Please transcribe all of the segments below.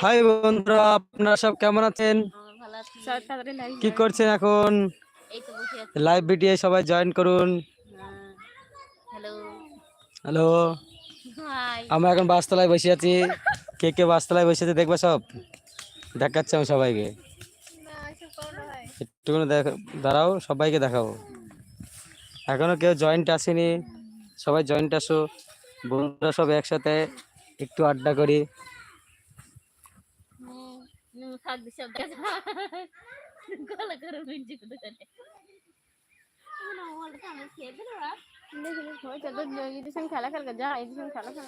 High বন্ধুরা, আপনারা সব কেমন আছেন? কি করছেন এখন? লাইভ ভিডিও সবাই জয়েন করুন। হ্যালো আমরা এখন বাসতলায় বসে আছি। কে কে বাসতলায় বসে আছে দেখবে সব? দেখাচ্ছি আমি সবাইকে। একটুখানি দেখ- দাঁড়াও, সবাইকে দেখাবো। এখনও কেউ জয়েন্ট আসেনি। সবাই জয়েন্ট আসো। বন্ধুরা সব একসাথে একটু আড্ডা করি। যা এদের সঙ্গে খেলা খেলা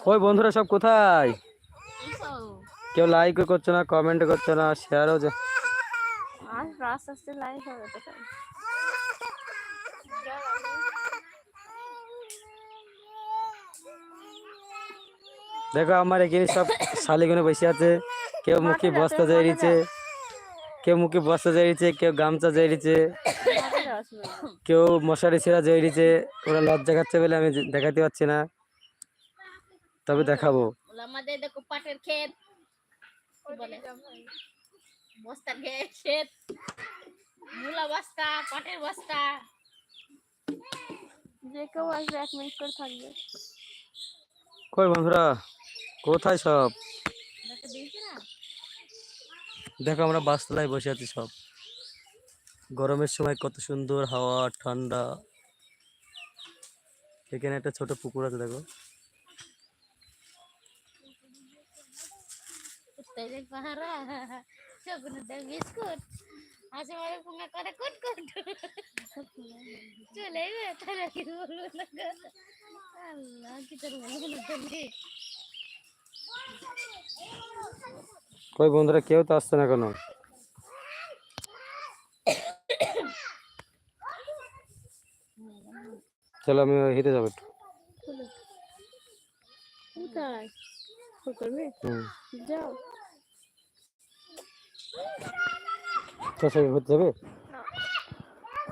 ওই বন্ধুরা সব কোথায় কেউ লাইকও করছে না কমেন্টও করছে না শেয়ারও যে আর আস্তে আস্তে লাইভ হবে তো সব। দেখো আমার এখানে সব শালিগুনে বসে আছে কেউ মুখে বস্তা জড়িয়েছে কেউ মুখে বস্তা জড়িয়েছে কেউ গামছা জড়িয়েছে। কেউ মশারি ছেঁড়া জড়িয়েছে ওরা লজ্জা খাচ্ছে বলে আমি দেখাতে পারছি না। তবে দেখাবো। বলে আমাদের দেখো পাটের ক্ষেত। বলে? বস্তার ক্ষেত ক্ষেত। মূলা বস্তা পাটের বস্তা। যে কেউ আসবে এক মিনিট করে থাকবে। কই বন্ধুরা? কোথায় সব? দেখো আমরা বাসতলায় বসে আছি সব। গরমের সময় কত সুন্দর হাওয়া, ঠান্ডা। এখানে একটা ছোট পুকুর আছে, দেখো। আল্লাহ, কি তোর কই বন্ধুরা কেউ তো আসছে না কেন চলো আমি হেঁটে যাব একটু। ঘুরতে যাবে?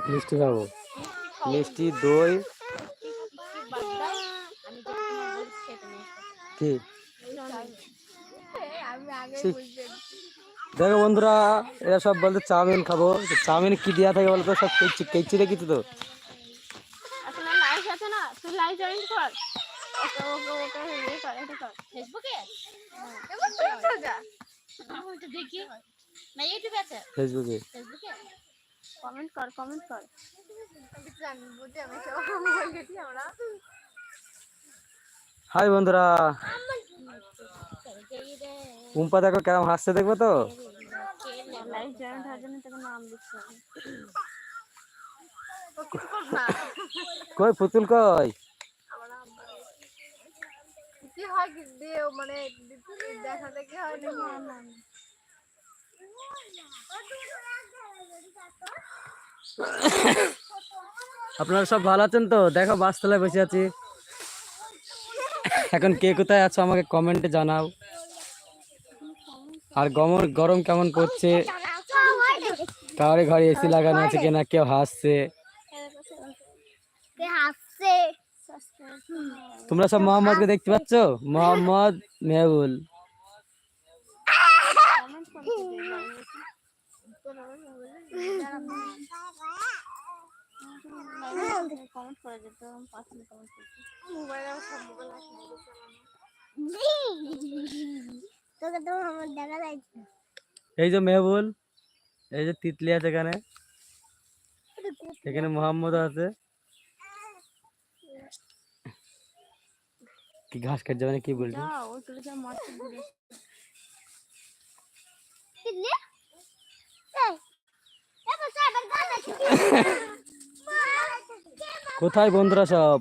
মিষ্টি খাব। মিষ্টি দই। কি? আমি দেখো বন্ধুরা এরা সব বলতে চাউমিন খাব। চাউমিন কি দেওয়া থাকে বলতো? সব কেচি কেচি রেখেছি তো? এখন লাইভ আছে না তুই লাইভ জয়েন কর। ওকে ওকে ওকে কর এটা কর। ফেসবুকে আমি তো দেখি। না ইউটিউবে আছে? ফেসবুকে ফেসবুকে কমেন্ট কর কমেন্ট কর। হাই বন্ধুরা। এই রে উম্পা দেখো কেমন হাসছে দেখব তো। কই পুতুল কই? আপনারা সব ভালো আছেন তো? দেখো বাস বাসতলায় বসে আছি। এখন কে কোথায় আছো আমাকে কমেন্টে জানাও। আর গরম গরম কেমন পড়ছে? কারে ঘরে এসি লাগানো আছে কিনা? কেউ হাসছে। তোমরা সব মোহাম্মদকে দেখতে পাচ্ছ? মোহাম্মদ মেহবুল। মোবাইল তোকে তো আমার দেখা যাচ্ছে এই যে মেহবুল এই যে তিতলি আছে এখানে। এখানে মোহাম্মদ আছে। কি ঘাস কাট যাবে না কি বলছো যা ওই চলে যা মাঠে ঘুরে কিনলে এই দেখো সাইবার গান আছে। কোথায় বন্ধুরা সব?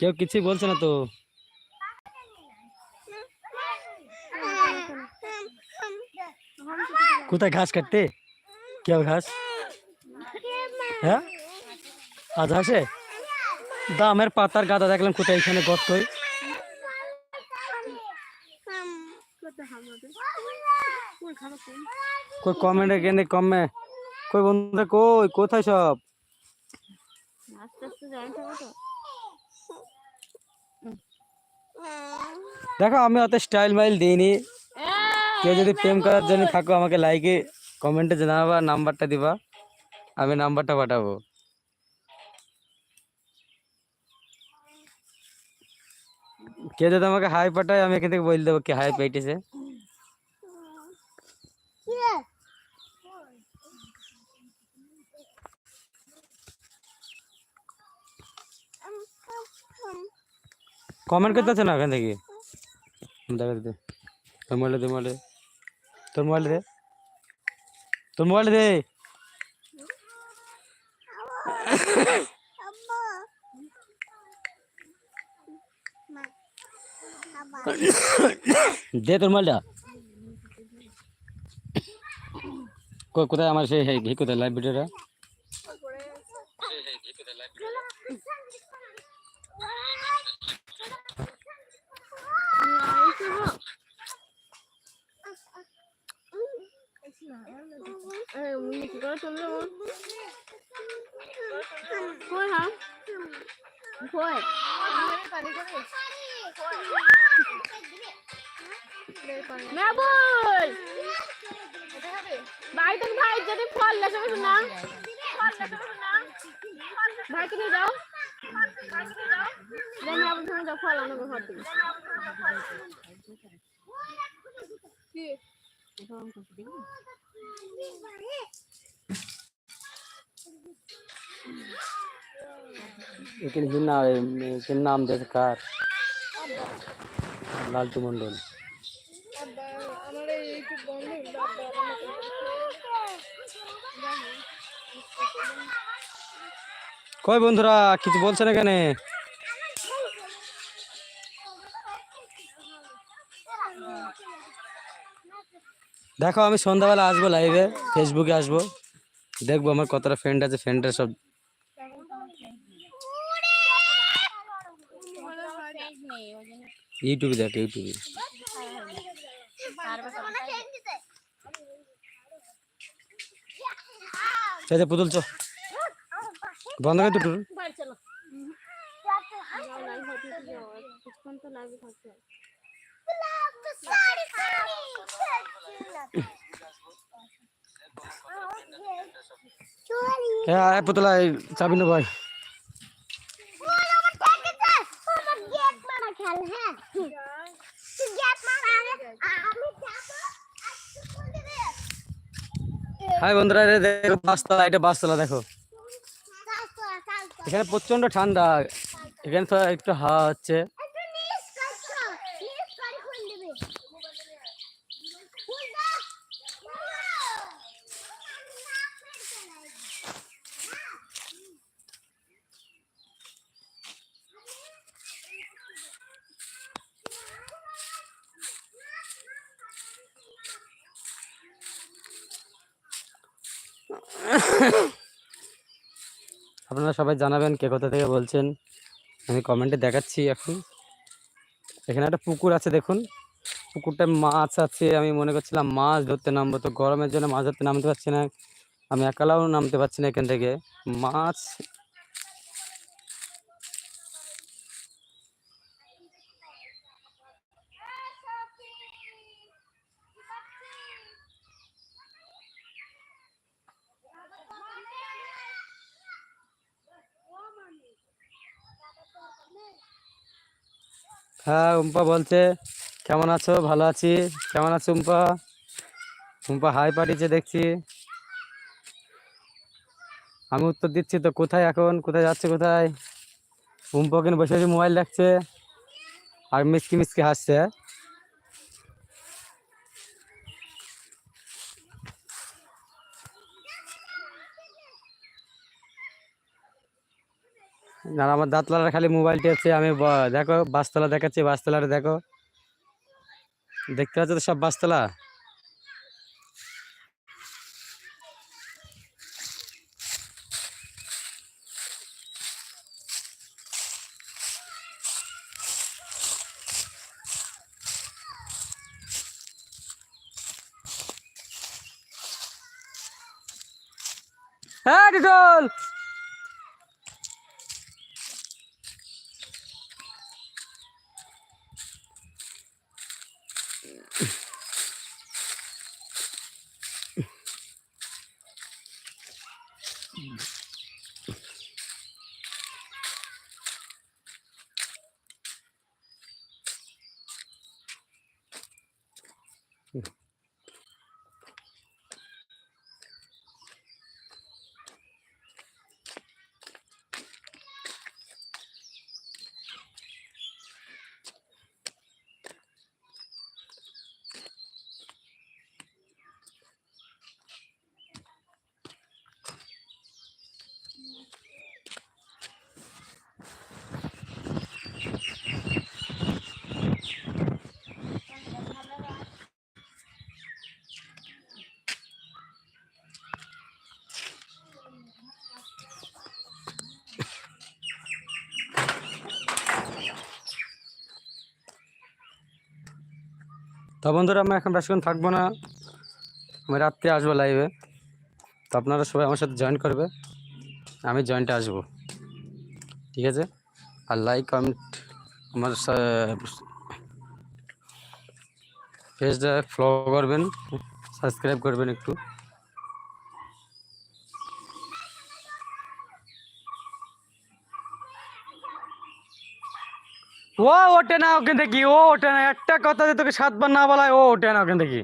কেউ কিছুই বলছে না তো। কোথায় ঘাস কাটতে? কেউ ঘাস? হ্যাঁ? আজ আসে? দামের পাতার গাদা দেখলাম কোথায় এখানে গর্ত কোন কোন কই কমেন্ট এখানে কমে কই বন্ধুরা, কই? কোথায় সব? দেখো, আমি অত স্টাইল মাইল দিইনি। কেউ যদি প্রেম করার জন্য থাকো, আমাকে লাইকে কমেন্টে জানাবা, নাম্বারটা দিবা। আমি নাম্বারটা পাঠাবো। কেউ যদি আমাকে হাই পাঠায়, আমি এখান থেকে বলে দেবো কে হাই পেয়েছে কিরে কমেন্ট করতে আছে না এখান থেকে? দেখা দে। তোর মোবাইলে দে মোবাইলে তোর মোবাইলে দে তোর মোবাইলে দে আব্বা মা আব্বা দে তোর মোবাইলটা কো- কোথায় আমার সেই এই কোথায় লাইভ ভিডিওটা কি করে চলল কই হ্যাঁ কই মেবুল ভাই তুমি ভাই যদি ফল না। ভাই তুমি যাও। দেন মেবুল তুমি যাও ফল আনো ঘর থেকে কি? এখানে কি নাম কি নাম দেখ কার লালটু মন্ডল কই বন্ধুরা, কিছু বলছে না কেন দেখো, আমি সন্ধ্যাবেলা আসব লাইভে ফেসবুকে আসব। দেখব আমার কতটা ফ্রেন্ড আছে ফ্রেন্ডের সব ইউটিউবে দেখ ইউটিউবে। চাইতে পুতুল চ বন্ধ করে দুটো। হ্যাঁ পুতুলা চাবি নে ভাই ওই আমার ঠেকেছে আমার গেট মারা খেল হ্যাঁ? তুই গেট মার আমি হাই বন্ধুরা দেখো বাসতলা, এটা বাসতলা, দেখো। এখানে প্রচণ্ড ঠান্ডা, এখানে তো একটু হাওয়া হচ্ছে একটু নিস করছ নিস করে খুল দিবি খুল দা আপনারা সবাই জানাবেন কে কোথা থেকে বলছেন। আমি কমেন্টে দেখাচ্ছি এখন। এখানে একটা পুকুর আছে, দেখুন। পুকুরটায় মাছ আছে, আমি মনে করছিলাম মাছ ধরতে নামবো, তো গরমের জন্য মাছ ধরতে নামতে পারছি না। আমি একালাও নামতে পারছি না এখান থেকে। মাছ হ্যাঁ উম্পা বলছে, কেমন আছো? ভালো আছি। কেমন আছো উম্পা? উম্পা, হাই পাঠিয়েছে, দেখছি। আমি উত্তর দিচ্ছি, তো কোথায় এখন? কোথায় যাচ্ছে, কোথায়? উম্পা কিন্তু বসে বসে মোবাইল দেখছে। আর মিসকি মিসকি হাসছে। না আমার দাঁতলার খালি মোবাইল টেপছে আমি দেখো, বাসতলা দেখাচ্ছি বাসতলাটা দেখো। দেখতে পাচ্ছ তো সব বাসতলা? হ্যাঁ ডিটল তো বন্ধুরা আমরা এখন বেশিক্ষণ থাকব না। আমি রাত্রে আসব লাইভে তো আপনারা সবাই আমার সাথে জয়েন করবে। আমি জয়েন্টে আসব। ঠিক আছে? আর লাইক কমেন্ট আমার পেজটা ফলো করবেন সাবস্ক্রাইব করবেন একটু। ও ওঠে না ওখান থেকে, ও ওঠে না। একটা কথা যে তোকে সাতবার না বলায় ও ওঠে না ওখান থেকে।